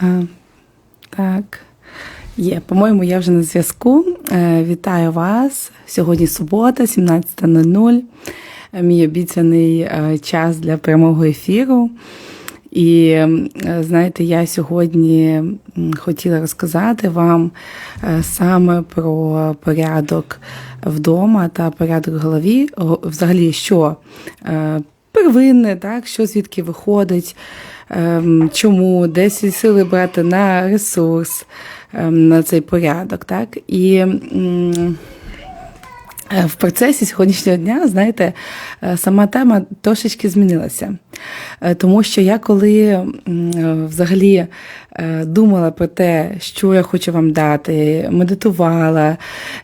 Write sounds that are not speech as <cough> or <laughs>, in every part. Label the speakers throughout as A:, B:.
A: А, так. Є, по-моєму, я вже на зв'язку. Е, Вітаю вас. Сьогодні субота, 17.00. Е, Мій обіцяний е, час для прямого ефіру. І знаєте, я сьогодні хотіла розказати вам саме про порядок вдома та порядок в голові, взагалі, що первинне, так, що звідки виходить, чому, де ці сили брати на ресурс, ем, на цей порядок. Так? І Е, В процесі сьогоднішнього дня, знаєте, е, сама тема трошечки змінилася. Е, Тому що я коли е, взагалі е, думала про те, що я хочу вам дати, медитувала,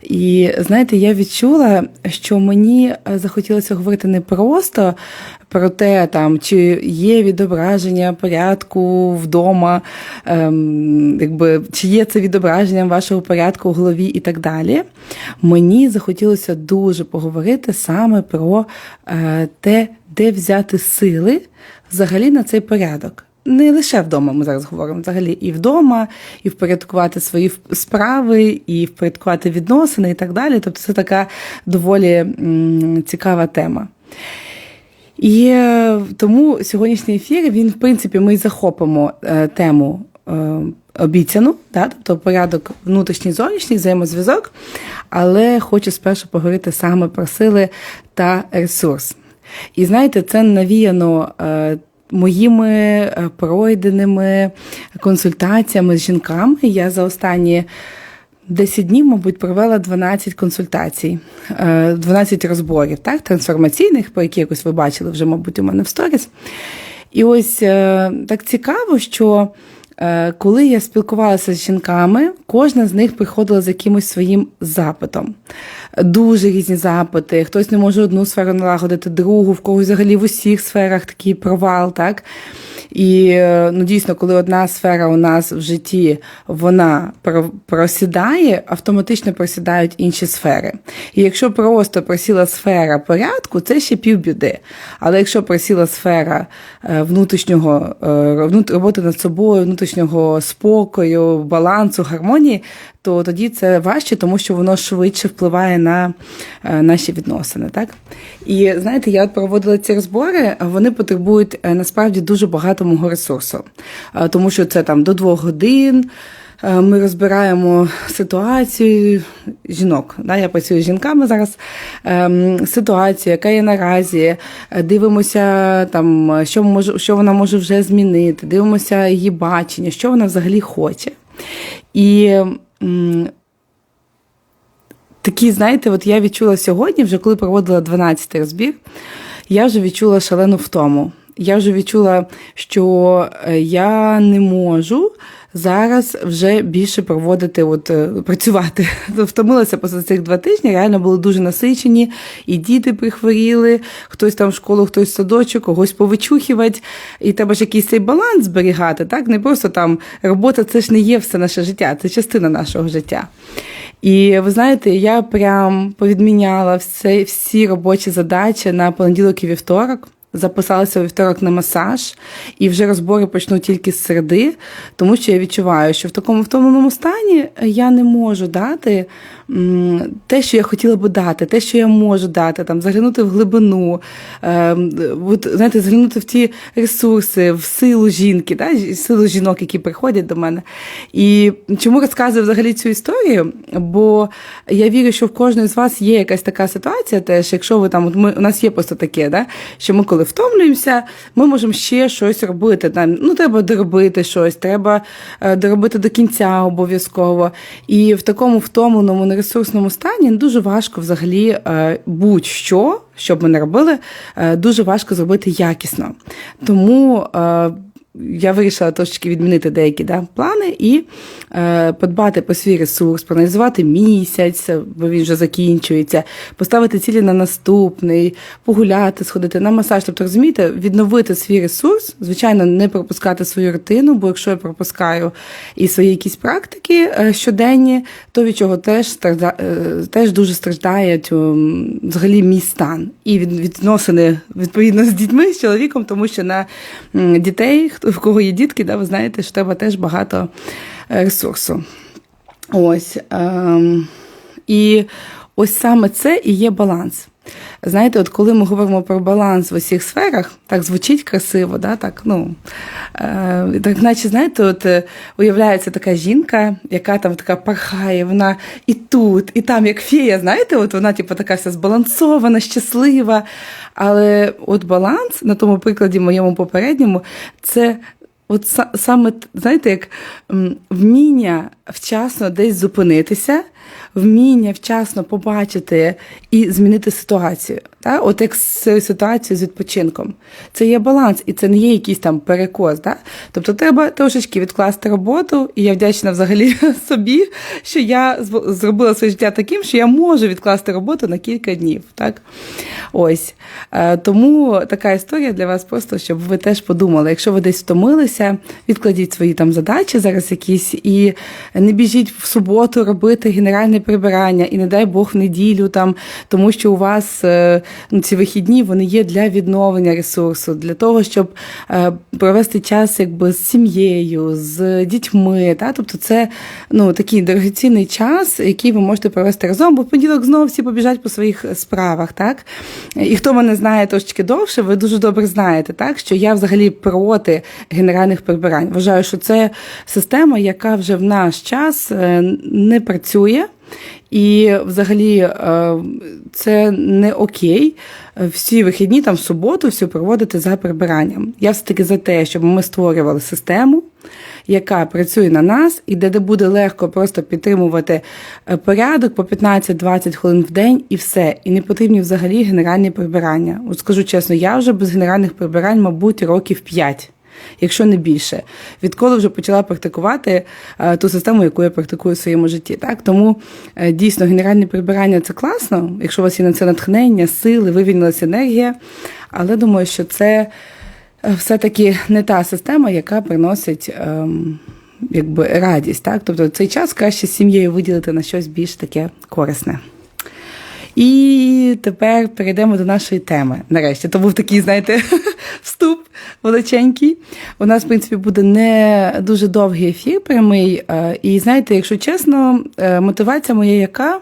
A: і знаєте, я відчула, що мені захотілося говорити не просто про те, там, чи є відображення порядку вдома, ем, якби, чи є це відображенням вашого порядку в голові і так далі. Мені захотілося дуже поговорити саме про е, те, де взяти сили взагалі на цей порядок. Не лише вдома ми зараз говоримо, взагалі і вдома, і впорядкувати свої справи, і впорядкувати відносини, і так далі. Тобто це така доволі цікава тема. І е, тому сьогоднішній ефір він, в принципі, ми захопимо е, тему е, обіцяну, да? тобто порядок внутрішній зовнішній взаємозв'язок, але хочу спершу поговорити саме про сили та ресурс. І знаєте, це навіяно. Е, Моїми е, пройденими консультаціями з жінками я за останні 10 днів, мабуть, провела 12 консультацій, е, 12 розборів, так, трансформаційних, по які якось ви бачили вже, мабуть, у мене в сторіс. І ось е, так цікаво, що е, коли я спілкувалася з жінками, кожна з них приходила з якимось своїм запитом. Дуже різні запити. Хтось не може одну сферу налагодити, другу, в когось взагалі в усіх сферах такий провал, так? І е, ну, дійсно, коли одна сфера у нас в житті вона просідає, автоматично просідають інші сфери. І якщо просто просіла сфера порядку, це ще півбіди. Але якщо просіла сфера е, внутрішнього е, роботи над собою, внутрішнього спокою, балансу, гармонії, то тоді це важче, тому що воно швидше впливає на е, наші відносини. Так? І знаєте, я от проводила ці розбори, вони потребують е, насправді дуже багато мого ресурсу, Е, тому що це там до двох годин. Е, Ми розбираємо ситуацію жінок. Да, я працюю з жінками зараз. Ем, Ситуацію, яка є наразі, е, дивимося, там, що, може, що вона може вже змінити, дивимося її бачення, що вона взагалі хоче. І такі, знаєте, от я відчула сьогодні, вже коли проводила 12-й розбір, я вже відчула шалену втому. Я вже відчула, що е, я не можу зараз вже більше проводити, от е, працювати. <laughs> Втомилася після цих два тижні, реально були дуже насичені, і діти прихворіли, хтось там в школу, хтось в садочок, когось повичухувати. І треба ж якийсь цей баланс зберігати, так? Не просто там робота, це ж не є все наше життя, це частина нашого життя. І ви знаєте, я прям повідміняла все, всі робочі задачі на понеділок і вівторок. Записалася вівторок на масаж, і вже розбори почну тільки з середи, тому що я відчуваю, що в такому втомленому стані я не можу дати те, що я хотіла би дати, те, що я можу дати, там заглянути в глибину, е, от, знаєте, заглянути в ті ресурси, в силу жінки, да, силу жінок, які приходять до мене. І чому розказую взагалі цю історію? Бо я вірю, що в кожної з вас є якась така ситуація, теж, якщо ви там, от ми, у нас є просто таке, да, що ми коли втомлюємося, ми можемо ще щось робити. Там, ну, треба доробити щось, треба е, доробити до кінця обов'язково. І в такому втомленому, нересурсному стані дуже важко взагалі е, будь-що, що б ми не робили, е, дуже важко зробити якісно. Тому. Я вирішила трошечки відмінити деякі да, плани і е, подбати про свій ресурс, проаналізувати місяць, бо він вже закінчується, поставити цілі на наступний, погуляти, сходити на масаж. Тобто, розумієте, відновити свій ресурс, звичайно, не пропускати свою рутину, бо якщо я пропускаю і свої якісь практики е, щоденні, то від чого теж стражда, е, теж дуже страждає взагалі мій стан і від, відносини відповідно з дітьми, з чоловіком, тому що на дітей, в кого є дітки, да, ви знаєте, що треба теж багато е, ресурсу. Ось. Ем, і ось саме це і є баланс. Знаєте, от коли ми говоримо про баланс в усіх сферах, так звучить красиво, да, так, ну, е, так наче, знаєте, от е, уявляється така жінка, яка там така пархає, вона і тут, і там, як фея, знаєте, от вона типу, така вся збалансована, щаслива. Але от баланс на тому прикладі моєму попередньому, це От саме, знаєте, як вміння вчасно десь зупинитися, вміння вчасно побачити і змінити ситуацію. Так? От як з ситуацією з відпочинком. Це є баланс, і це не є якийсь там перекос. Так? Тобто треба трошечки відкласти роботу, і я вдячна взагалі <laughs> собі, що я зробила своє життя таким, що я можу відкласти роботу на кілька днів. Так? Ось. Е, тому така історія для вас просто, щоб ви теж подумали, якщо ви десь втомилися, відкладіть свої там задачі зараз якісь, і не біжіть в суботу робити генеральне прибирання, і не дай Бог в неділю, там, тому що у вас е, ну, ці вихідні вони є для відновлення ресурсу, для того, щоб е, провести час якби з сім'єю, з дітьми. Та? Тобто це ну, такий дорогоцінний час, який ви можете провести разом, бо в понеділок знову всі побіжать по своїх справах. так? І хто мене знає трошки довше, ви дуже добре знаєте, так що я взагалі проти генеральних прибирань. Вважаю, що це система, яка вже в наш час е, не працює. І взагалі е, це не окей. Всі вихідні там в суботу все проводити за прибиранням. Я все таки за те, щоб ми створювали систему, яка працює на нас, і де, де буде легко просто підтримувати е, порядок по 15-20 хвилин в день і все. І не потрібні взагалі генеральні прибирання. От скажу чесно, я вже без генеральних прибирань, мабуть, років 5 якщо не більше, відколи вже почала практикувати е, ту систему, яку я практикую в своєму житті. Так Тому е, дійсно генеральне прибирання це класно, якщо у вас є на це натхнення, сили, вивільнилася енергія. Але думаю, що це е, все-таки не та система, яка приносить. Ем, Якби радість, так? Тобто цей час краще з сім'єю виділити на щось більш таке корисне. І тепер перейдемо до нашої теми. Нарешті то був такий, знаєте, <laughs> вступ величенький. У нас, в принципі, буде не дуже довгий ефір прямий. Е, і знаєте, якщо чесно, е, мотивація моя яка.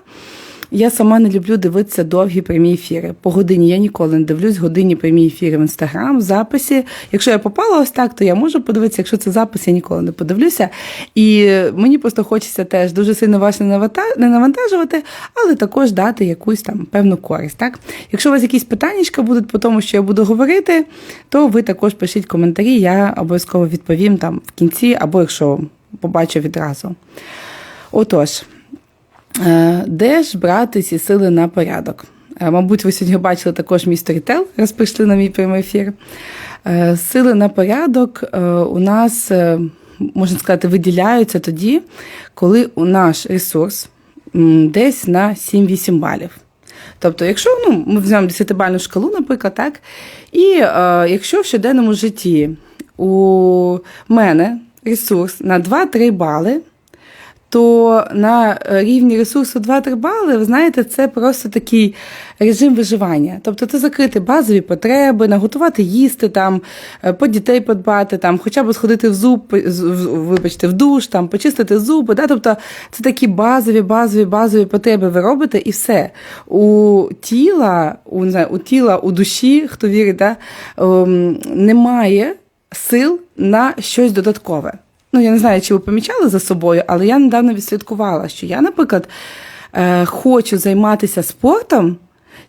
A: Я сама не люблю дивитися довгі прямі ефіри. По годині я ніколи не дивлюсь годинні прямі ефіри в інстаграм, в записі. Якщо я попала ось так, то я можу подивитися. Якщо це запис, я ніколи не подивлюся. І мені просто хочеться теж дуже сильно вас не навантажувати, але також дати якусь там певну користь. Так? Якщо у вас якісь питання будуть по тому, що я буду говорити, то ви також пишіть коментарі, я обов'язково відповім там в кінці, або якщо побачу відразу. Отож. Е, де ж брати ці сили на порядок? Е, мабуть, ви сьогодні бачили також мій сторітел, розпишли на мій прямий ефір. Е, сили на порядок у нас, можна сказати, виділяються тоді, коли у наш ресурс десь на 7-8 балів. Тобто, якщо ну, ми візьмемо 10-бальну шкалу, наприклад, так, і якщо в щоденному житті у мене ресурс на 2-3 бали, то на е, рівні ресурсу 2-3 бали, ви знаєте, це просто такий режим виживання. Тобто це закрити базові потреби, наготувати їсти, там, е, по дітей подбати, там, хоча б сходити в зуб, вибачте, в душ, там, почистити зуби. Да? Тобто це такі базові, базові, базові потреби ви робите і все. У тіла, у, не знаю, у тіла, у душі, хто вірить, да? ем, немає сил на щось додаткове. Ну, я не знаю, чи ви помічали за собою, але я недавно відслідкувала, що я, наприклад, е, хочу займатися спортом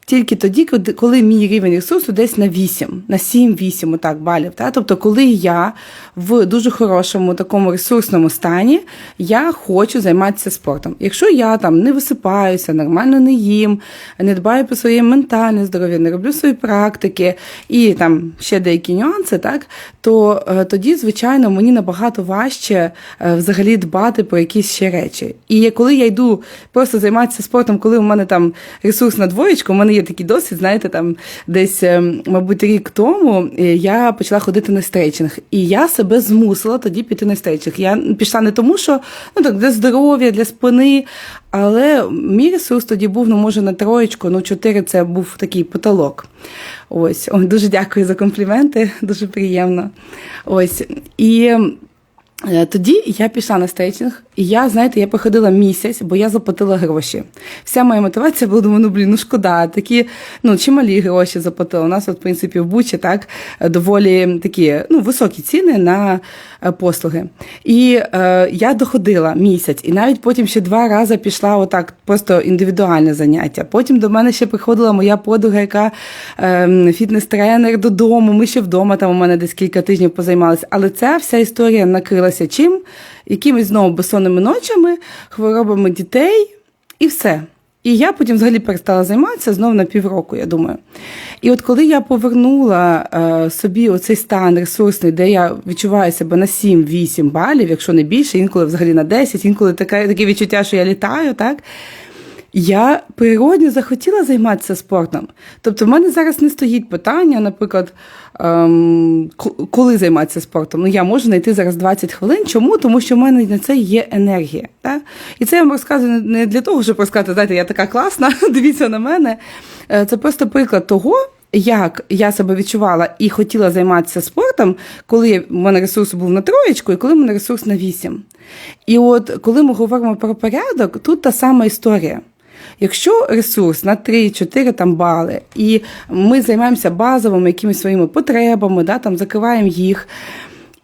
A: тільки тоді, коли мій рівень ресурсу десь на 8, на 7-8 отак балів. Та? Тобто, коли я в дуже хорошому такому ресурсному стані, я хочу займатися спортом. Якщо я там не висипаюся, нормально не їм, не дбаю про своє ментальне здоров'я, не роблю свої практики і там ще деякі нюанси, так то е, тоді, звичайно, мені набагато важче е, взагалі дбати про якісь ще речі. І коли я йду просто займатися спортом, коли у мене там ресурс на двоєчку, у мене є такий досвід, знаєте, там десь, е, мабуть, рік тому е, я почала ходити на стрейчинг, і я себе змусила тоді піти на стрейчинг. Я пішла не тому, що ну так для здоров'я, для спини. Але мій ресурс тоді був, ну, може, на троєчку, ну, чотири це був такий потолок. Ось, Ой, дуже дякую за компліменти, дуже приємно. Ось. І тоді я пішла на стейчинг, і я, знаєте, я походила місяць, бо я заплатила гроші. Вся моя мотивація була, думаю, ну блін, ну шкода, такі ну чималі гроші заплатила. У нас, от, в принципі, в Бучі так доволі такі ну, високі ціни на е, послуги. І е, я доходила місяць, і навіть потім ще два рази пішла отак, просто індивідуальне заняття. Потім до мене ще приходила моя подруга, яка е, фітнес-тренер додому. Ми ще вдома там у мене десь кілька тижнів позаймалися. Але ця вся історія накрилася чим? Якимись знову безсонними ночами, хворобами дітей і все. І я потім взагалі перестала займатися знову на півроку, я думаю. І от коли я повернула е, собі оцей стан ресурсний, де я відчуваю себе на 7-8 балів, якщо не більше, інколи взагалі на 10, інколи таке, таке відчуття, що я літаю, так. Я природньо захотіла займатися спортом. Тобто, в мене зараз не стоїть питання, наприклад, ем, коли займатися спортом. Ну, я можу знайти зараз 20 хвилин. Чому? Тому що в мене на це є енергія. Так? І це я вам розказую не для того, щоб розказати, знаєте, я така класна, <laughs> дивіться на мене. Е, це просто приклад того. Як я себе відчувала і хотіла займатися спортом, коли в мене ресурс був на троєчку, і коли в мене ресурс на вісім. І от коли ми говоримо про порядок, тут та сама історія. Якщо ресурс на 3-4 там бали, і ми займаємося базовими якимись своїми потребами, да, там закриваємо їх.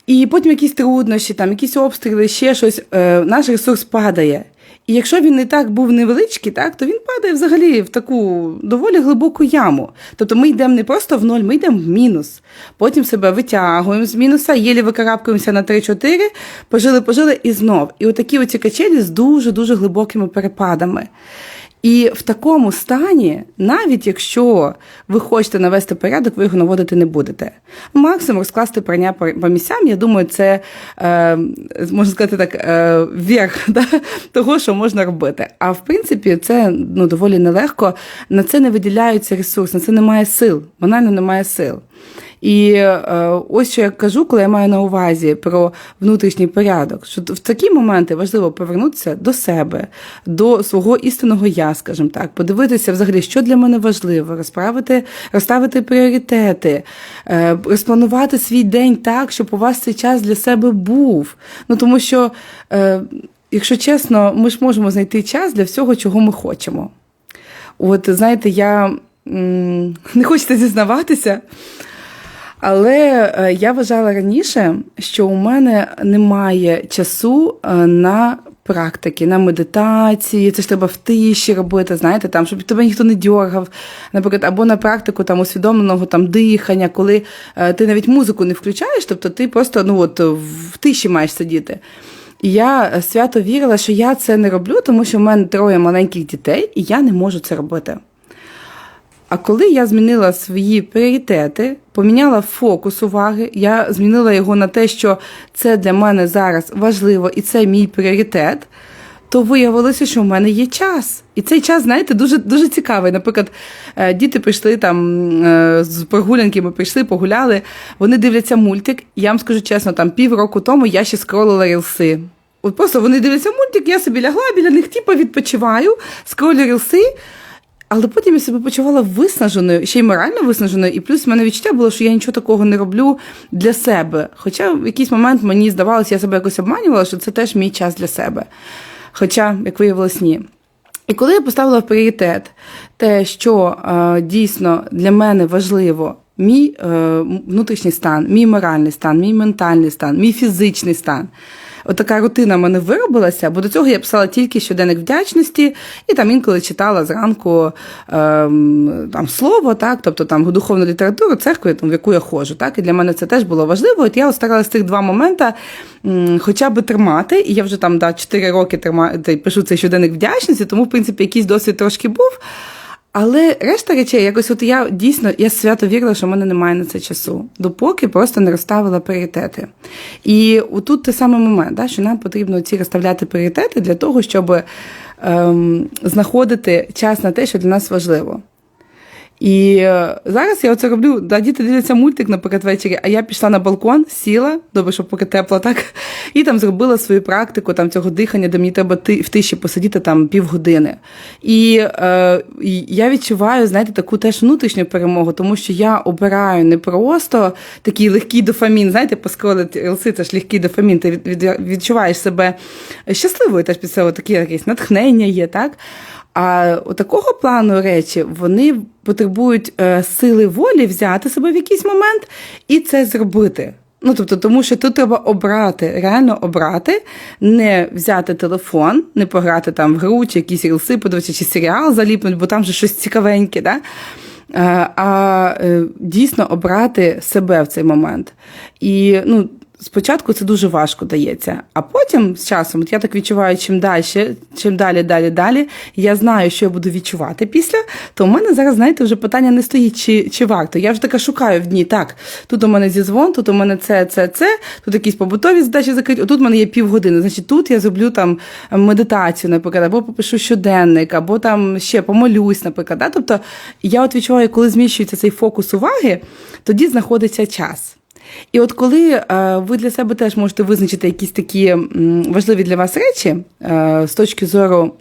A: І потім якісь труднощі, там якісь обстріли, ще щось, е, наш ресурс падає. І якщо він не так був невеличкий, так, то він падає взагалі в таку доволі глибоку яму. Тобто ми йдемо не просто в ноль, ми йдемо в мінус. Потім себе витягуємо з мінуса, єлі викарабкуємося на 3-4, пожили, пожили і знов. І отакі оці качелі з дуже-дуже глибокими перепадами. І в такому стані, навіть якщо ви хочете навести порядок, ви його наводити не будете. Максимум розкласти прання по місцям, я думаю, це е, можна сказати так, е, верх <laughs> да, того, що можна робити. А в принципі, це ну, доволі нелегко. На це не виділяються ресурси, на це немає сил, банально немає сил. І е, ось що я кажу, коли я маю на увазі про внутрішній порядок, що в такі моменти важливо повернутися до себе, до свого істинного я, скажімо так, подивитися взагалі, що для мене важливо, розправити, розставити пріоритети, е, розпланувати свій день так, щоб у вас цей час для себе був. Ну тому що, е, якщо чесно, ми ж можемо знайти час для всього, чого ми хочемо. От знаєте, я <laughs> не хочете зізнаватися. Але е, я вважала раніше, що у мене немає часу е, на практики, на медитації, це ж треба в тиші робити, знаєте, там, щоб тебе ніхто не дьоргав, наприклад, або на практику там усвідомленого там дихання, коли е, ти навіть музику не включаєш, тобто ти просто ну от в тиші маєш сидіти. І я свято вірила, що я це не роблю, тому що в мене троє маленьких дітей, і я не можу це робити. А коли я змінила свої пріоритети, поміняла фокус уваги, я змінила його на те, що це для мене зараз важливо і це мій пріоритет, то виявилося, що в мене є час. І цей час, знаєте, дуже дуже цікавий. Наприклад, е, діти прийшли там е, з прогулянки, ми прийшли, погуляли, вони дивляться мультик. Я вам скажу чесно, там півроку тому я ще скролила рілси. От просто вони дивляться мультик, я собі лягла біля них, типу відпочиваю, скролю рілси. Але потім я себе почувала виснаженою, ще й морально виснаженою, і плюс в мене відчуття було, що я нічого такого не роблю для себе. Хоча в якийсь момент мені здавалося, я себе якось обманювала, що це теж мій час для себе. Хоча, як виявилось, ні. І коли я поставила в пріоритет те, що е, дійсно для мене важливо, мій е, внутрішній стан, мій моральний стан, мій ментальний стан, мій фізичний стан отака рутина в мене виробилася, бо до цього я писала тільки щоденник вдячності, і там інколи читала зранку ем, там слово, так, тобто там духовну літературу, церкву, в яку я ходжу. Так, І для мене це теж було важливо. От я старалася цих два моменти хоча б тримати, і я вже там да, 4 роки тримаю, пишу цей щоденник вдячності, тому, в принципі, якийсь досвід трошки був. Але решта речей, якось от я дійсно я свято вірила, що в мене немає на це часу, допоки просто не розставила пріоритети. І тут той самий момент, да, що нам потрібно ці розставляти пріоритети для того, щоб ем, знаходити час на те, що для нас важливо. І е, зараз я оце роблю, да, діти дивляться мультик, наприклад, ввечері, а я пішла на балкон, сіла, добре, що поки тепло, так, <laughs> і там зробила свою практику там, цього дихання, де мені треба в тиші посидіти там півгодини. І е, я відчуваю, знаєте, таку теж внутрішню перемогу, тому що я обираю не просто такий легкий дофамін, знаєте, посколити релси, це ж легкий дофамін, ти від, від, відчуваєш себе щасливою, теж себе таке якесь натхнення є, так? А у такого плану речі вони потребують е, сили волі взяти себе в якийсь момент і це зробити. Ну, тобто, тому що тут треба обрати, реально обрати, не взяти телефон, не пограти там в гру, чи якісь рілси, подивитися, чи серіал заліпнуть, бо там вже щось цікавеньке. Да? Е, а е, дійсно обрати себе в цей момент. І ну, Спочатку це дуже важко дається, а потім з часом, от я так відчуваю, чим далі, чим далі, далі, далі, я знаю, що я буду відчувати після, то у мене зараз, знаєте, вже питання не стоїть, чи чи варто. Я вже така шукаю в дні. Так, тут у мене зізвон, тут у мене це, це, це, тут якісь побутові задачі закриті, отут у мене є півгодини. Значить, тут я зроблю там медитацію, наприклад, або попишу щоденник, або там ще помолюсь, наприклад. Да? Тобто я от відчуваю, коли зміщується цей фокус уваги, тоді знаходиться час. І от коли е, ви для себе теж можете визначити якісь такі важливі для вас речі е, з точки зору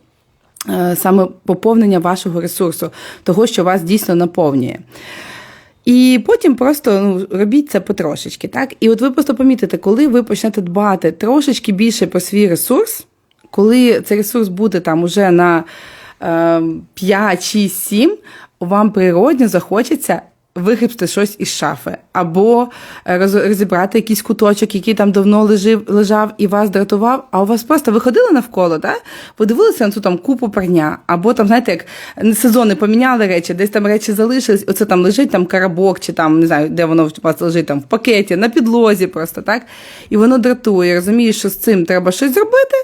A: е, саме поповнення вашого ресурсу, того, що вас дійсно наповнює. І потім просто ну, робіть це потрошечки. так? І от ви просто помітите, коли ви почнете дбати трошечки більше про свій ресурс, коли цей ресурс буде там уже на е, 5, 6, 7, вам природньо захочеться вигрібти щось із шафи, або е, розібрати якийсь куточок, який там давно лежив, лежав і вас дратував, а у вас просто виходили навколо, да? подивилися на цю там купу парня, або там, знаєте, як сезони поміняли речі, десь там речі залишились, оце там лежить там карабок, чи там не знаю, де воно у вас лежить там в пакеті, на підлозі просто так. І воно дратує. Розумієш, що з цим треба щось зробити,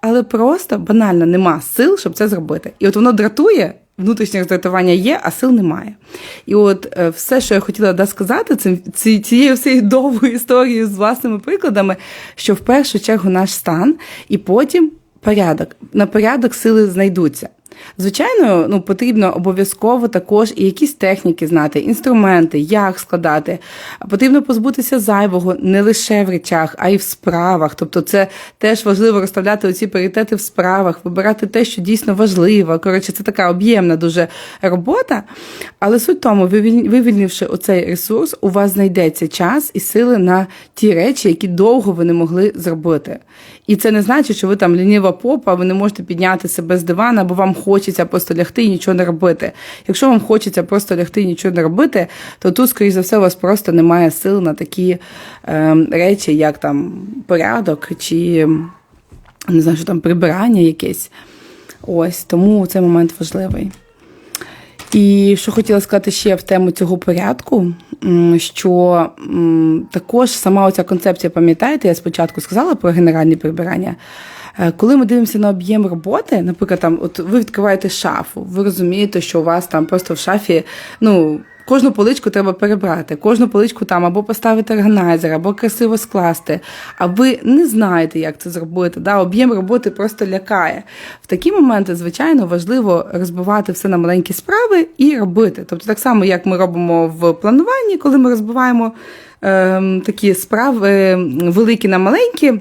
A: але просто банально нема сил, щоб це зробити. І от воно дратує внутрішнє роздратування є, а сил немає. І от е, все, що я хотіла да, сказати, цим цією всією довгою історією з власними прикладами, що в першу чергу наш стан, і потім порядок. На порядок сили знайдуться. Звичайно, ну потрібно обов'язково також і якісь техніки знати, інструменти, як складати. Потрібно позбутися зайвого не лише в речах, а й в справах. Тобто, це теж важливо розставляти оці пріоритети в справах, вибирати те, що дійсно важливо. Коротше, це така об'ємна дуже робота. Але суть тому, вивільнивши оцей ресурс, у вас знайдеться час і сили на ті речі, які довго ви не могли зробити. І це не значить, що ви там лініва попа, ви не можете підняти себе з дивана, бо вам хочеться просто лягти і нічого не робити. Якщо вам хочеться просто лягти і нічого не робити, то тут, скоріш за все, у вас просто немає сил на такі е, речі, як там порядок чи не знаю, що там прибирання якесь. Ось тому цей момент важливий. І що хотіла сказати ще в тему цього порядку, що також сама оця концепція, пам'ятаєте, я спочатку сказала про генеральне прибирання. Е, коли ми дивимося на об'єм роботи, наприклад, там, от ви відкриваєте шафу, ви розумієте, що у вас там просто в шафі, ну. Кожну поличку треба перебрати, кожну поличку там або поставити органайзер, або красиво скласти. А ви не знаєте, як це зробити. Да? Об'єм роботи просто лякає. В такі моменти, звичайно, важливо розбивати все на маленькі справи і робити. Тобто, так само, як ми робимо в плануванні, коли ми розбиваємо е, такі справи великі на маленькі.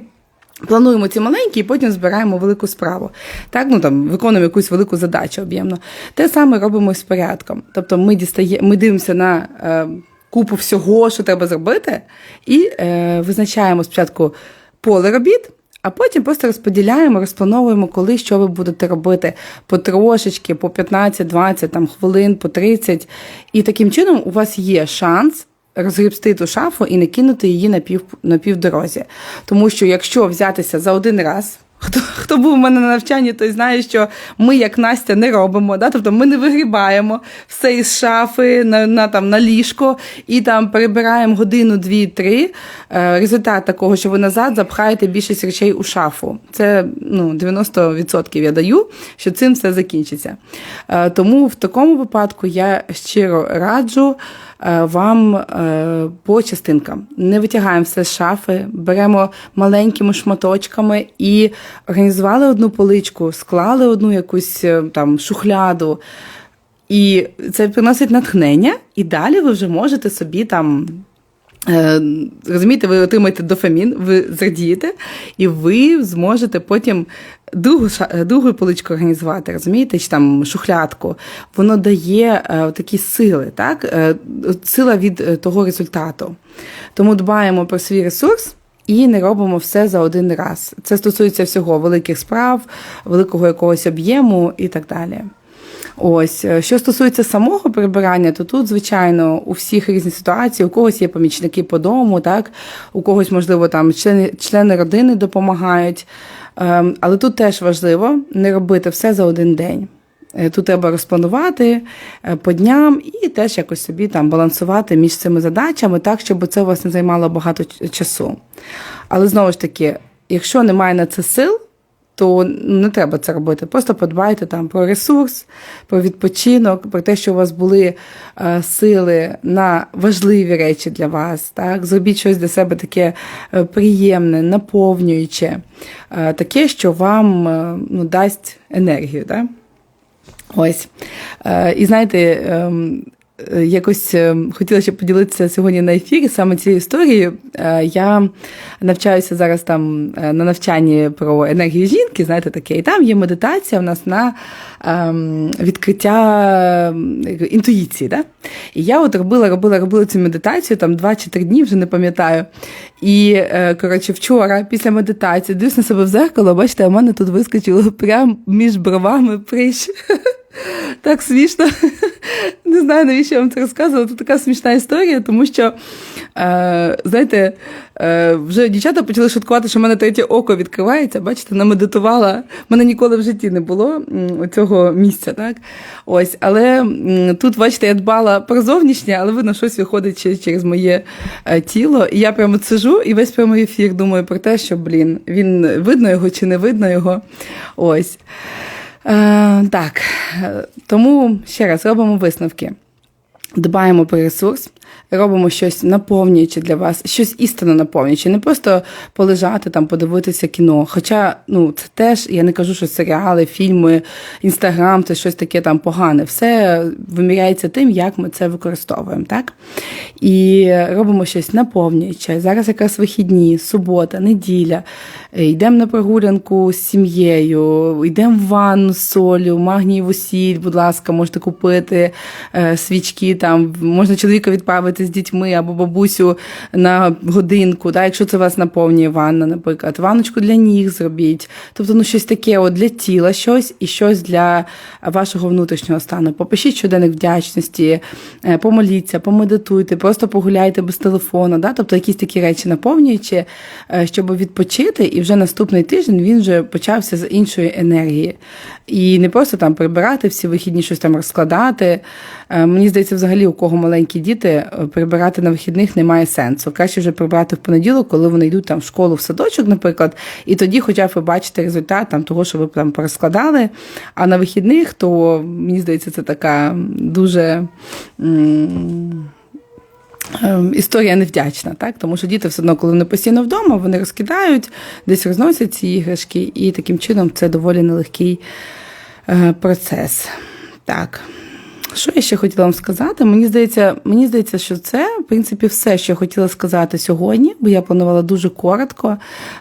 A: Плануємо ці маленькі і потім збираємо велику справу. Так, ну там виконуємо якусь велику задачу об'ємно. Те саме робимо з порядком. Тобто ми дістає, ми дивимося на е, купу всього, що треба зробити, і е, визначаємо спочатку поле робіт. А потім просто розподіляємо, розплановуємо, коли що ви будете робити потрошечки, по 15-20 там, хвилин, по 30. І таким чином у вас є шанс розгрібсти ту шафу і не кинути її на пів на півдорозі. Тому що якщо взятися за один раз. Хто хто був у мене на навчанні, той знає, що ми, як Настя, не робимо. Да? Тобто ми не вигрібаємо все із шафи на на, там, на ліжко і там перебираємо годину, дві, три. Е, результат такого, що ви назад запхаєте більшість речей у шафу. Це ну, 90% я даю, що цим все закінчиться. Е, тому в такому випадку я щиро раджу. Е, вам е, по частинкам. Не витягаємо все з шафи, беремо маленькими шматочками і організували одну поличку, склали одну якусь е, там шухляду. І це приносить натхнення, і далі ви вже можете собі там. Розумієте, ви отримаєте дофамін, ви зрадієте, і ви зможете потім другу другу поличку організувати, розумієте, чи там шухлядку. Воно дає е, такі сили, так? Е, сила від того результату. Тому дбаємо про свій ресурс. І не робимо все за один раз. Це стосується всього великих справ, великого якогось об'єму і так далі. Ось, е, що стосується самого прибирання, то тут, звичайно, у всіх різні ситуації, у когось є помічники по дому, так, у когось, можливо, там члени, члени родини допомагають. Ем, але тут теж важливо не робити все за один день. Е, тут треба розпланувати е, по дням і теж якось собі там балансувати між цими задачами, так, щоб це у вас не займало багато часу. Але знову ж таки, якщо немає на це сил, то не треба це робити. Просто подбайте там про ресурс, про відпочинок, про те, що у вас були е, сили на важливі речі для вас. Так? Зробіть щось для себе таке е, приємне, наповнююче, е, таке, що вам ну, дасть енергію. Так? Ось. І знаєте, ем, якось е, хотіла ще поділитися сьогодні на ефірі саме цією історією. Е, я навчаюся зараз там на навчанні про енергію жінки, знаєте, таке, і там є медитація у нас на ем, відкриття інтуїції. Да? І я от робила, робила, робила цю медитацію там два чи три дні, вже не пам'ятаю. І коротше, вчора, після медитації, дивлюсь на себе в зеркало, бачите, у мене тут вискочило прямо між бровами прищ. <laughs> Так смішно. Не знаю, навіщо я вам це розказувала. Це така смішна історія, тому що, е, знаєте, е, вже дівчата почали шуткувати, що в мене третє око відкривається. Бачите, намедитувала. У мене ніколи в житті не було цього місця. так? Ось, Але тут, бачите, я дбала про зовнішнє, але видно, щось виходить через моє е, тіло. І я прямо сижу і весь прямий ефір думаю про те, що, блін, він видно його чи не видно його. Ось. Е, Так, тому ще раз робимо висновки. Дбаємо про ресурс, робимо щось наповнююче для вас, щось істинно наповнююче, не просто полежати там, подивитися кіно. Хоча ну, це теж, я не кажу, що серіали, фільми, інстаграм це щось таке там погане. Все виміряється тим, як ми це використовуємо. так? І робимо щось наповнююче. Зараз якраз вихідні, субота, неділя. Е, йдемо на прогулянку з сім'єю, йдемо в ванну з солью, магнієву сіль, будь ласка, можете купити е, свічки, там, можна чоловіка відправити з дітьми або бабусю на годинку, да, якщо це вас наповнює ванна, наприклад, ванночку для ніг зробіть. Тобто ну, щось таке от для тіла, щось і щось для вашого внутрішнього стану. Попишіть щоденник вдячності, е, помоліться, помедитуйте, просто погуляйте без телефону, да, тобто якісь такі речі наповнюючи, щоб відпочити і вже наступний тиждень він вже почався з іншої енергії. І не просто там прибирати всі вихідні, щось там розкладати. Е, мені здається, взагалі, у кого маленькі діти, е, прибирати на вихідних немає сенсу. Краще вже прибирати в понеділок, коли вони йдуть там в школу, в садочок, наприклад, і тоді, хоча б ви бачите результат там, того, що ви там порозкладали. А на вихідних, то мені здається, це така дуже. Ем, історія невдячна, так? тому що діти все одно, коли вони постійно вдома, вони розкидають, десь розносять ці іграшки, і таким чином це доволі нелегкий е, процес. Так. Що я ще хотіла вам сказати? Мені здається, мені здається, що це, в принципі, все, що я хотіла сказати сьогодні, бо я планувала дуже коротко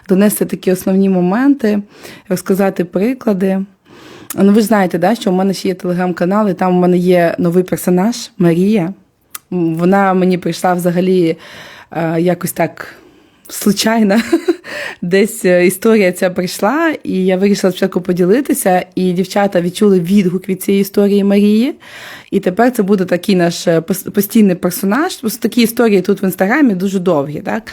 A: донести такі основні моменти, розказати приклади. Ну, ви ж знаєте, да, що в мене ще є телеграм-канал, і там у мене є новий персонаж Марія. Вона мені прийшла взагалі е, якось так случайно. <laughs> Десь е, історія ця прийшла, і я вирішила спочатку поділитися, і дівчата відчули відгук від цієї історії Марії. І тепер це буде такий наш е, постійний персонаж. Просто такі історії тут в інстаграмі дуже довгі. так?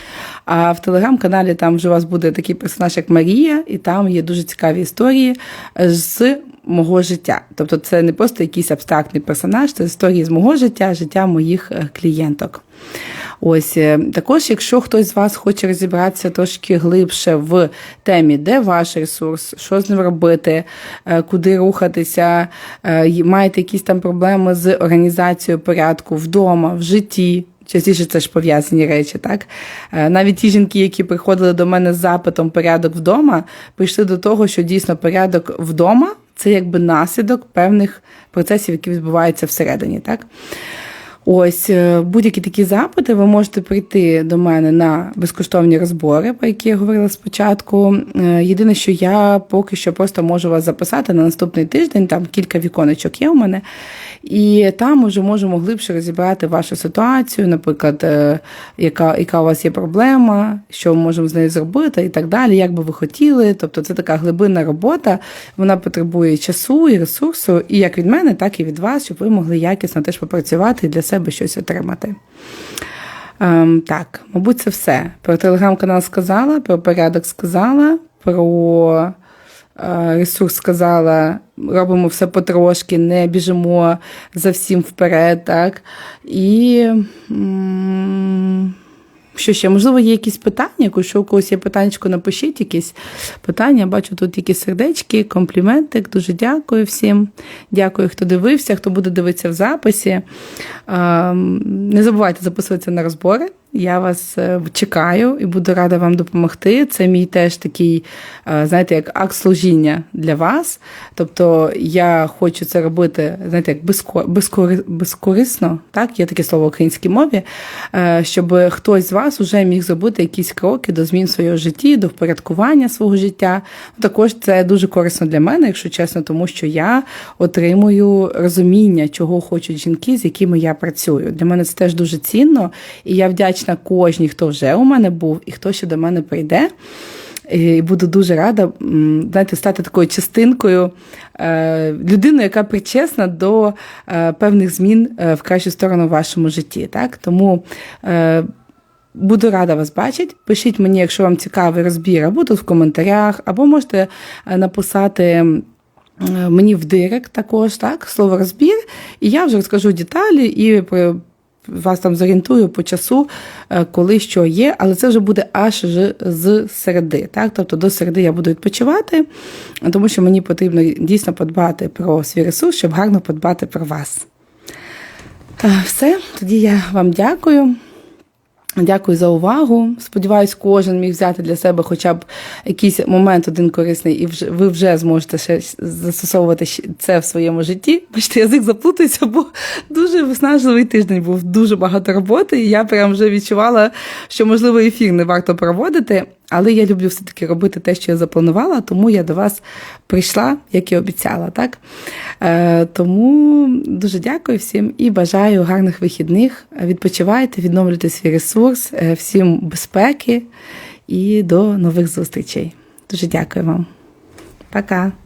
A: А в телеграм-каналі там вже у вас буде такий персонаж, як Марія, і там є дуже цікаві історії з мого життя. Тобто це не просто якийсь абстрактний персонаж, це історії з мого життя, життя моїх е, клієнток. Ось е, також, якщо хтось з вас хоче розібратися трошки глибше в темі, де ваш ресурс, що з ним робити, е, куди рухатися, маєте якісь там проблеми з організацією порядку вдома, в житті. Частіше це ж пов'язані речі, так? Навіть ті жінки, які приходили до мене з запитом порядок вдома, прийшли до того, що дійсно порядок вдома це якби наслідок певних процесів, які відбуваються всередині. Так? Ось е, будь-які такі запити, ви можете прийти до мене на безкоштовні розбори, про які я говорила спочатку. Е, Єдине, що я поки що просто можу вас записати на наступний тиждень, там кілька віконечок є у мене. І там вже можемо глибше розібрати вашу ситуацію, наприклад, е, яка яка у вас є проблема, що ми можемо з нею зробити, і так далі, як би ви хотіли. Тобто це така глибинна робота, вона потребує часу і ресурсу, і як від мене, так і від вас, щоб ви могли якісно теж попрацювати для себе щось отримати. Ем, так, мабуть, це все. Про телеграм-канал сказала, про порядок сказала, про. Е, ресурс сказала, робимо все потрошки, не біжимо за всім вперед. так. І що ще? Можливо, є якісь питання, якщо у когось є питання, напишіть якісь питання. Бачу тут якісь сердечки, компліментик. Дуже дякую всім. Дякую, хто дивився, хто буде дивитися в записі. Не забувайте записуватися на розбори. Я вас е, чекаю і буду рада вам допомогти. Це мій теж такий, е, знаєте, як акт служіння для вас. Тобто я хочу це робити, знаєте, як безкори... безкорисно, так, є таке слово в українській мові, е, щоб хтось з вас вже міг зробити якісь кроки до змін в своєму житті, до впорядкування свого життя. Також це дуже корисно для мене, якщо чесно, тому що я отримую розуміння, чого хочуть жінки, з якими я працюю. Для мене це теж дуже цінно, і я вдячна вдячна кожній, хто вже у мене був і хто ще до мене прийде. І буду дуже рада знаєте, стати такою частинкою е, людиною, яка причесна до е, певних змін е, в кращу сторону в вашому житті. Так? Тому буду рада вас бачити. Пишіть мені, якщо вам цікавий розбір, або тут в коментарях, або можете написати. Мені в директ також так, слово розбір, і я вже розкажу деталі і вас там зорієнтую по часу, е, коли що є, але це вже буде аж з середи. Так? Тобто до середи я буду відпочивати, тому що мені потрібно дійсно подбати про свій ресурс, щоб гарно подбати про вас. Е, все, тоді я вам дякую. Дякую за увагу. Сподіваюсь, кожен міг взяти для себе хоча б якийсь момент один корисний, і вже ви вже зможете ще застосовувати це в своєму житті. Бачите, язик заплутається, бо дуже виснажливий тиждень був дуже багато роботи. І я прям вже відчувала, що можливо ефір не варто проводити. Але я люблю все-таки робити те, що я запланувала, тому я до вас прийшла, як і обіцяла. так? Е, Тому дуже дякую всім і бажаю гарних вихідних. Відпочивайте, відновлюйте свій ресурс, е, всім безпеки і до нових зустрічей. Дуже дякую вам. Пока!